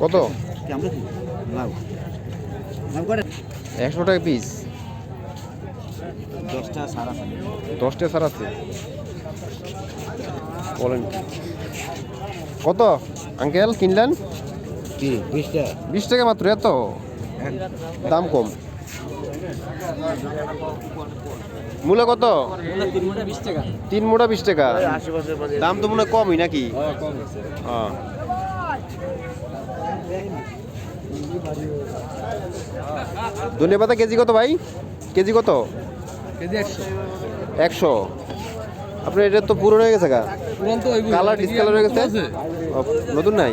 কত? একশো টাকা পিস দশটা সারা দশটা সার আছে? বলেন। কত? আঙ্কেল কিনলেন? কি বিশটা বিশ টাকা মাত্র এত? দাম কম। মূলা কত? তিন মোটা বিশ টাকা। দাম তো মনে হয় কমই নাকি? হ্যাঁ ধনিয়া পাতা কেজি কত ভাই? কেজি কত? একশো। আপনার এটা তো পুরনো হয়ে গেছে। কালার ডিসকালার হয়ে গেছে? নতুন নাই?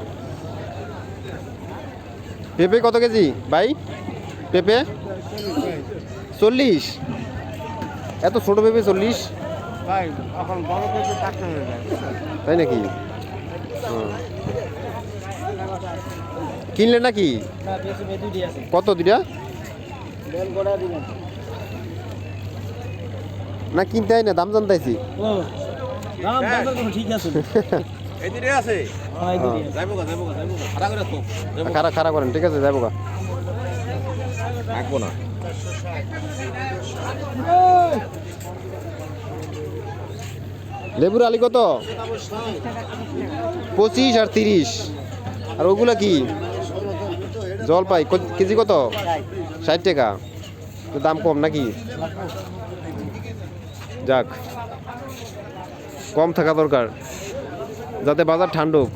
পেঁপে কত কেজি? ভাই পেঁপে? চল্লিশ। এত ছোট পেঁপে চল্লিশ? তাই নাকি? কিনলে নাকি? কত দুটা না কিনতে হয় না দাম জানতাইছি ঠিক আছে। করেন ঠিক আছে যাব গা। থাকব না। লেবুর আলি কত? পঁচিশ আর তিরিশ। আর ওগুলা কি? জলপাই কেজি কত? ষাট টাকা। দাম কম নাকি? যাক কম থাকা দরকার। যাতে বাজার ঠান্ডুক